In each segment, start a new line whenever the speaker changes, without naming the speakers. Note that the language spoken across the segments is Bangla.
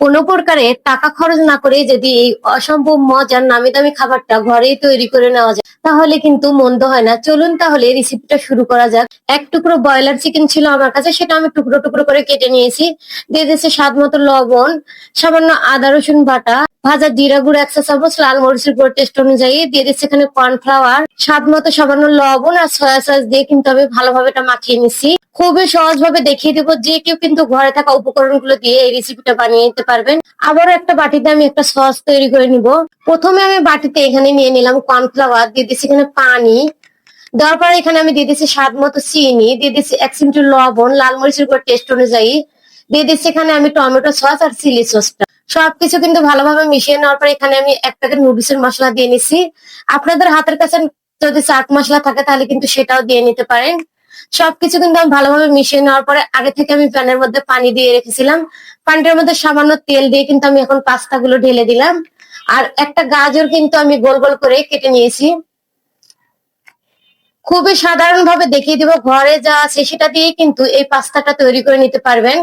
কোনো প্রকারে টাকা খরচ না করে যদি এই অসম্ভব মজার নামি দামি খাবারটা ঘরেই তৈরি করে নেওয়া যায়, তাহলে কিন্তু মন্দ হয় না। চলুন তাহলে রেসিপিটা শুরু করা যাক। এক টুকরো ব্রয়লার চিকেন ছিল আমার কাছে, সেটা আমি টুকরো টুকরো করে কেটে নিয়েছি। দিয়ে দিয়েছি স্বাদ মতো লবণ, সামান্য আদা রসুন বাটা ভাজা জিরা গুঁড়ো একশো চামচ, লাল মরিচের গুঁড়ো টেস্ট অনুযায়ী দিয়ে দিচ্ছি এখানে কর্নফ্লাওয়ার স্বাদ মতো সামান্য লবণ আর সয়া সস দিয়ে কিন্তু আমি ভালোভাবে এটা মাখিয়ে নিছি খুবই সহজ ভাবে দেখিয়ে দেবো যে কেউ কিন্তু ঘরে থাকা উপকরণগুলো দিয়ে এই রেসিপিটা বানিয়ে নিতে পারবেন। আবারও একটা বাটিতে আমি একটা সস তৈরি করে নিব। প্রথমে আমি বাটিতে এখানে নিয়ে নিলাম কর্নফ্লাওয়ার দিয়ে দিচ্ছি এখানে পানি। দেওয়ার পরে এখানে আমি দিয়ে দিচ্ছি স্বাদ মতো চিনি, দিয়ে দিচ্ছি এক চিমটি লবণ, লাল মরিচের গুঁড়ো টেস্ট অনুযায়ী। দিয়ে দিচ্ছি এখানে আমি টমেটো সস আর চিলি সসটা সবকিছু কিন্তু ভালোভাবে মিশিয়ে নেওয়ার পরে এখানে আমি এক প্যাকেট নুডলসের মশলা দিয়ে নিচ্ছি আপনাদের হাতের কাছে যদি চাট মশলা থাকে তাহলে কিন্তু সেটাও দিয়ে নিতে পারেন। সবকিছু কিন্তু আমি ভালোভাবে মিশিয়ে নেওয়ার পরে আগে থেকে আমি প্যানের মধ্যে পানি দিয়ে রেখেছিলাম। পানিটার মধ্যে সামান্য তেল দিয়ে কিন্তু আমি এখন পাস্তা গুলো ঢেলে দিলাম। আর একটা গাজর কিন্তু আমি গোল গোল করে কেটে নিয়েছি। খুবই সাধারণ ভাবে দেখিয়ে দিব, ঘরে যা আছে সেটা দিয়ে কিন্তু এই পাস্তাটা তৈরি করে নিতে পারবেন।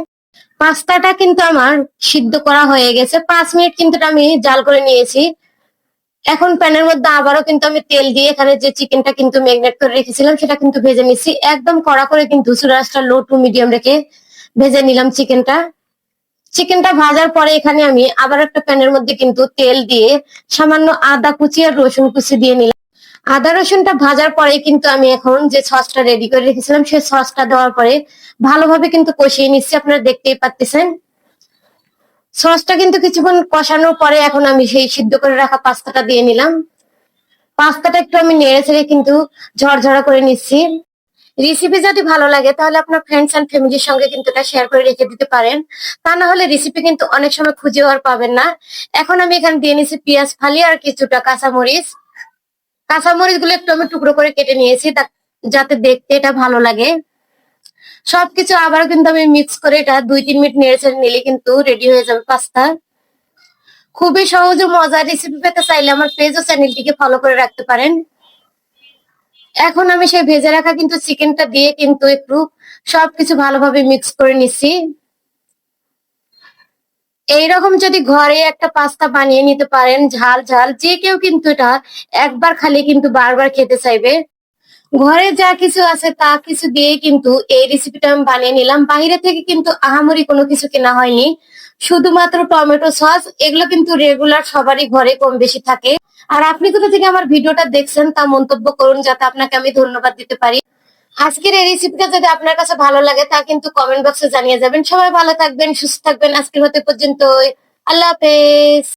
পাস্তাটা কিন্তু আমার সিদ্ধ করা হয়ে গেছে। পাঁচ মিনিট কিন্তু আমি জাল করে নিয়েছি। এখন প্যানের মধ্যে আবারও কিন্তু আমি তেল দিয়ে এখানে যে চিকেনটা কিন্তু ম্যাগনেট করে রেখেছিলাম, সেটা কিন্তু ভেজে নিচ্ছি। একদম কড়া করে কিন্তু চুলাসটা লো টু মিডিয়াম রেখে ভেজে নিলাম চিকেনটা। চিকেনটা ভাজার পরে এখানে আমি আবার একটা প্যানের মধ্যে কিন্তু তেল দিয়ে সামান্য আদা কুচি আর রসুন কুচি দিয়ে নিলাম। আদা রসুনটা ভাজার পরে কিন্তু আমি এখন যে সসটা রেডি করে রেখেছিলাম, সেই সসটা দেওয়ার পরে ভালোভাবে কিন্তু কষিয়ে নিচ্ছি, আপনারা দেখতেই পাচ্ছেন সসটা কিন্তু কিছুক্ষণ কষানোর পরে এখন আমি সেই সিদ্ধ করে রাখা পাস্তাটা দিয়ে নিলাম। পাস্তাটা একটু আমি নেড়ে ছেড়ে কিন্তু ঝরঝরা করে নিচ্ছি। রেসিপি যদি ভালো লাগে, তাহলে আপনার ফ্রেন্ডস এন্ড ফ্যামিলির সঙ্গে কিন্তু এটা শেয়ার করে রেখে দিতে পারেন। তা না হলে রেসিপি কিন্তু অনেক সময় খুঁজেও আর পাবেন না। এখন আমি এখানে দিয়ে নিচ্ছি পেঁয়াজ ফালি আর কিছুটা কাঁচামরিচ। কাঁচামরিচগুলো একটু আমি টুকরো করে কেটে নিয়েছি যাতে দেখতে এটা ভালো লাগে। সবকিছু আবার কিন্তু আমি মিক্স করে এটা দুই তিন মিনিট নেড়ে ছেড়ে নিলে কিন্তু রেডি হয়ে যাবে পাস্তা খুবই সহজ ও মজার রেসিপি পেতে চাইলে আমার পেজ ও চ্যানেলটিকে ফলো করে রাখতে পারেন। এখন আমি সেই ভেজে রাখা কিন্তু চিকেনটা দিয়ে কিন্তু একটু সবকিছু ভালোভাবে মিক্স করে নিচ্ছি। এইরকম যদি ঘরে একটা পাস্তা বানিয়ে নিতে পারেন, ঝাল ঝাল, যে কেউ কিন্তু এটা একবার খালি কিন্তু বারবার খেতে চাইবে। ঘরে যা কিছু আছে তা কিছু দিয়ে কিন্তু এই রেসিপিটা আমি বানিয়ে নিলাম। বাইরে থেকে কিন্তু আহামরি কোনো কিছু কেনা হয়নি। শুধুমাত্র টমেটো সস, এগুলো কিন্তু রেগুলার সবারই ঘরে কম বেশি থাকে। আর আপনি কোথা থেকে আমার ভিডিওটা দেখছেন তা মন্তব্য করুন, যাতে আপনাকে আমি ধন্যবাদ দিতে পারি। আজকের এই রেসিপিটা যদি আপনার কাছে ভালো লাগে, তা কিন্তু কমেন্ট বক্সে জানিয়ে যাবেন। সবাই ভালো থাকবেন, সুস্থ থাকবেন। আজকের হতে পর্যন্ত আল্লাহ হাফেজ।